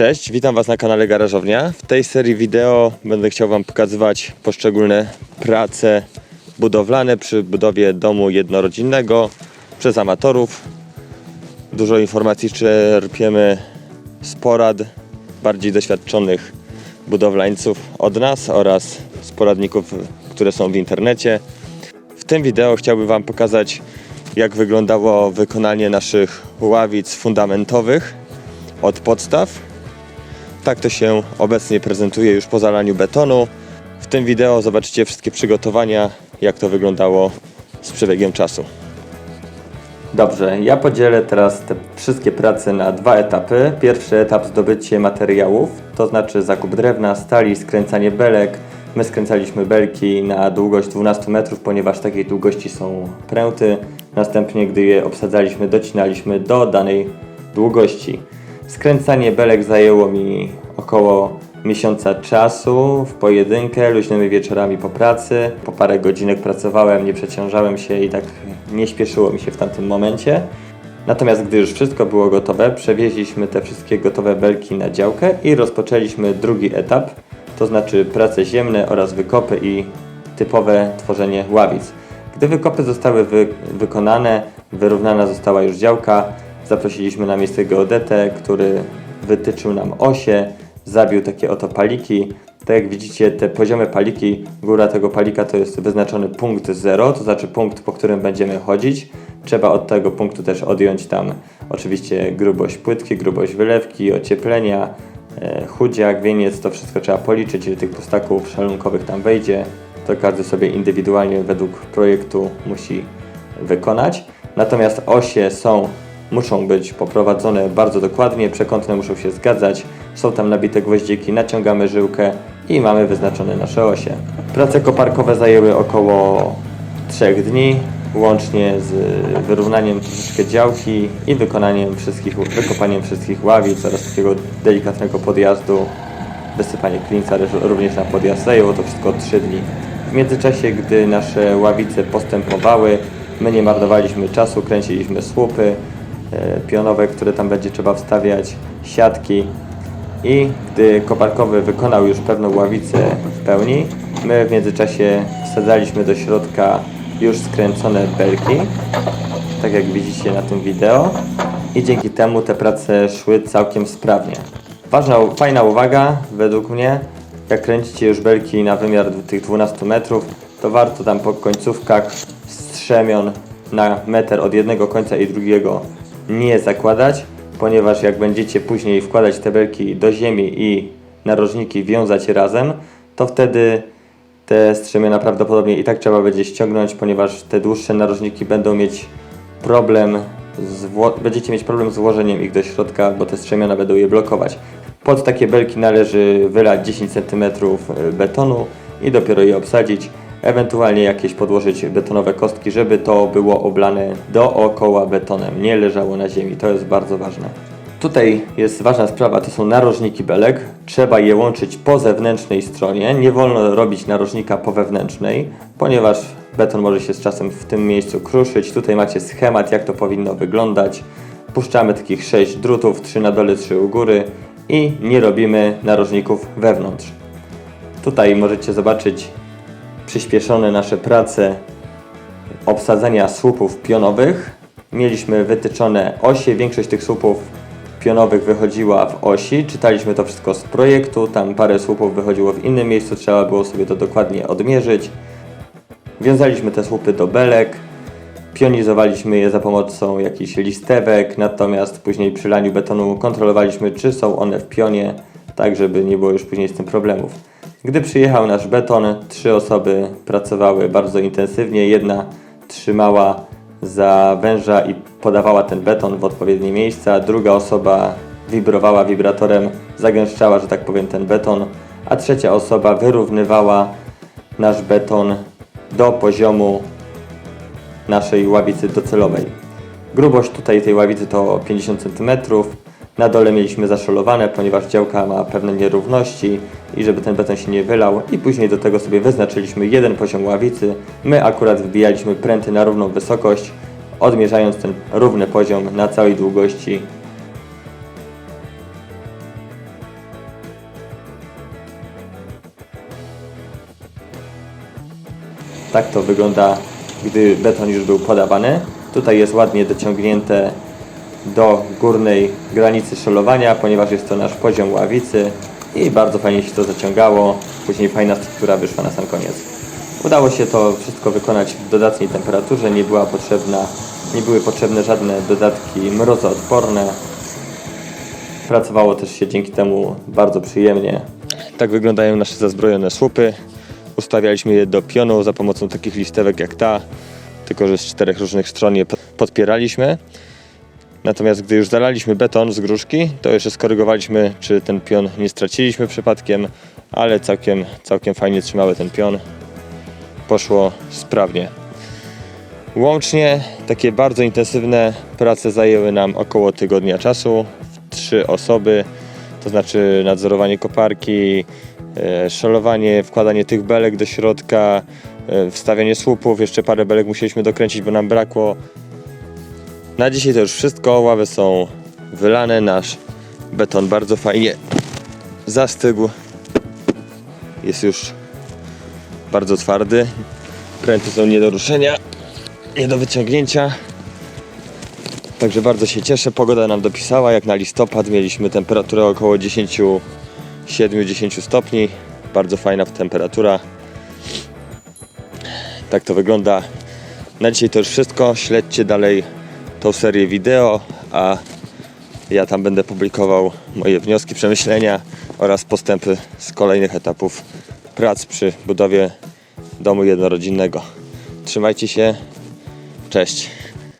Cześć, witam Was na kanale Garażownia. W tej serii wideo będę chciał Wam pokazywać poszczególne prace budowlane przy budowie domu jednorodzinnego przez amatorów. Dużo informacji czerpiemy z porad bardziej doświadczonych budowlańców od nas oraz z poradników, które są w internecie. W tym wideo chciałbym Wam pokazać, jak wyglądało wykonanie naszych ławic fundamentowych od podstaw. Tak to się obecnie prezentuje już po zalaniu betonu. W tym wideo zobaczycie wszystkie przygotowania, jak to wyglądało z przebiegiem czasu. Dobrze, ja podzielę teraz te wszystkie prace na dwa etapy. Pierwszy etap zdobycie materiałów, to znaczy zakup drewna, stali, skręcanie belek. My skręcaliśmy belki na długość 12 metrów, ponieważ takiej długości są pręty. Następnie, gdy je obsadzaliśmy, docinaliśmy do danej długości. Skręcanie belek zajęło mi około miesiąca czasu w pojedynkę, luźnymi wieczorami po pracy. Po parę godzinek pracowałem, nie przeciążałem się i tak nie śpieszyło mi się w tamtym momencie. Natomiast gdy już wszystko było gotowe, przewieźliśmy te wszystkie gotowe belki na działkę i rozpoczęliśmy drugi etap, to znaczy prace ziemne oraz wykopy i typowe tworzenie ławic. Gdy wykopy zostały wy wykonane, wyrównana została już działka, zaprosiliśmy na miejsce geodetę, który wytyczył nam osie, zabił takie oto paliki. Tak jak widzicie, te poziome paliki, góra tego palika to jest wyznaczony punkt 0, to znaczy punkt, po którym będziemy chodzić. Trzeba od tego punktu też odjąć tam oczywiście grubość płytki, grubość wylewki, ocieplenia, e, chudziak, wieniec, to wszystko trzeba policzyć, ile tych pustaków szalunkowych tam wejdzie. To każdy sobie indywidualnie według projektu musi wykonać. Natomiast osie są, muszą być poprowadzone bardzo dokładnie, przekątne muszą się zgadzać, są tam nabite gwoździki, naciągamy żyłkę i mamy wyznaczone nasze osie. Prace koparkowe zajęły około 3 dni, łącznie z wyrównaniem troszeczkę działki i wykonaniem wszystkich, wykopaniem wszystkich ławic oraz takiego delikatnego podjazdu wysypanie klinca również na podjazd zajęło to wszystko 3 dni. W międzyczasie, gdy nasze ławice postępowały, my nie marnowaliśmy czasu, kręciliśmy słupy pionowe, które tam będzie trzeba wstawiać, siatki i gdy koparkowy wykonał już pewną ławicę w pełni, my w międzyczasie wsadzaliśmy do środka już skręcone belki, tak jak widzicie na tym wideo i dzięki temu te prace szły całkiem sprawnie. Ważna, fajna uwaga według mnie, jak kręcicie już belki na wymiar tych 12 metrów, to warto tam po końcówkach strzemion na meter od jednego końca i drugiego nie zakładać, ponieważ jak będziecie później wkładać te belki do ziemi i narożniki wiązać razem, to wtedy te strzemiona prawdopodobnie i tak trzeba będzie ściągnąć, ponieważ te dłuższe narożniki będą mieć problem z będziecie mieć problem z włożeniem ich do środka, bo te strzemiona będą je blokować. Pod takie belki należy wylać 10 cm betonu i dopiero je obsadzić. Ewentualnie jakieś podłożyć betonowe kostki, żeby to było oblane dookoła betonem, nie leżało na ziemi. To jest bardzo ważne. Tutaj jest ważna sprawa, to są narożniki belek. Trzeba je łączyć po zewnętrznej stronie. Nie wolno robić narożnika po wewnętrznej, ponieważ beton może się z czasem w tym miejscu kruszyć. Tutaj macie schemat, jak to powinno wyglądać. Puszczamy takich 6 drutów, 3 na dole, 3 u góry i nie robimy narożników wewnątrz. Tutaj możecie zobaczyć przyspieszone nasze prace obsadzenia słupów pionowych. Mieliśmy wytyczone osie, większość tych słupów pionowych wychodziła w osi. Czytaliśmy to wszystko z projektu, tam parę słupów wychodziło w innym miejscu, trzeba było sobie to dokładnie odmierzyć. Wiązaliśmy te słupy do belek, pionizowaliśmy je za pomocą jakichś listewek, natomiast później przy laniu betonu kontrolowaliśmy, czy są one w pionie, tak żeby nie było już później z tym problemów. Gdy przyjechał nasz beton, trzy osoby pracowały bardzo intensywnie. Jedna trzymała za węża i podawała ten beton w odpowiednie miejsca, druga osoba wibrowała wibratorem, zagęszczała, że tak powiem, ten beton, a trzecia osoba wyrównywała nasz beton do poziomu naszej ławicy docelowej. Grubość tutaj tej ławicy to 50 cm. Na dole mieliśmy zaszolowane, ponieważ działka ma pewne nierówności i żeby ten beton się nie wylał i później do tego sobie wyznaczyliśmy jeden poziom ławicy. My akurat wbijaliśmy pręty na równą wysokość, odmierzając ten równy poziom na całej długości Tak to wygląda, gdy beton już był podawany. Tutaj jest ładnie dociągnięte do górnej granicy szolowania, ponieważ jest to nasz poziom ławicy i bardzo fajnie się to zaciągało. Później fajna struktura wyszła na sam koniec. Udało się to wszystko wykonać w dodatniej temperaturze, nie była potrzebna, nie były potrzebne żadne dodatki mrozoodporne. Pracowało też się dzięki temu bardzo przyjemnie. Tak wyglądają nasze zazbrojone słupy. Ustawialiśmy je do pionu za pomocą takich listewek jak ta, tylko że z czterech różnych stron je podpieraliśmy. Natomiast gdy już zalaliśmy beton z gruszki, to jeszcze skorygowaliśmy, czy ten pion nie straciliśmy przypadkiem, ale całkiem, całkiem fajnie trzymały ten pion. Poszło sprawnie. Łącznie takie bardzo intensywne prace zajęły nam około tygodnia czasu. Trzy osoby, to znaczy nadzorowanie koparki, e, szalowanie, wkładanie tych belek do środka, e, wstawianie słupów. Jeszcze parę belek musieliśmy dokręcić, bo nam brakło. Na dzisiaj to już wszystko. Ławy są wylane. Nasz beton bardzo fajnie zastygł. Jest już bardzo twardy. Pręty są nie do ruszenia, nie do wyciągnięcia. Także bardzo się cieszę. Pogoda nam dopisała. Jak na listopad mieliśmy temperaturę około 10-7-10 stopni. Bardzo fajna temperatura. Tak to wygląda. Na dzisiaj to już wszystko. Śledźcie dalej tą serię wideo, a ja tam będę publikował moje wnioski, przemyślenia oraz postępy z kolejnych etapów prac przy budowie domu jednorodzinnego. Trzymajcie się. Cześć.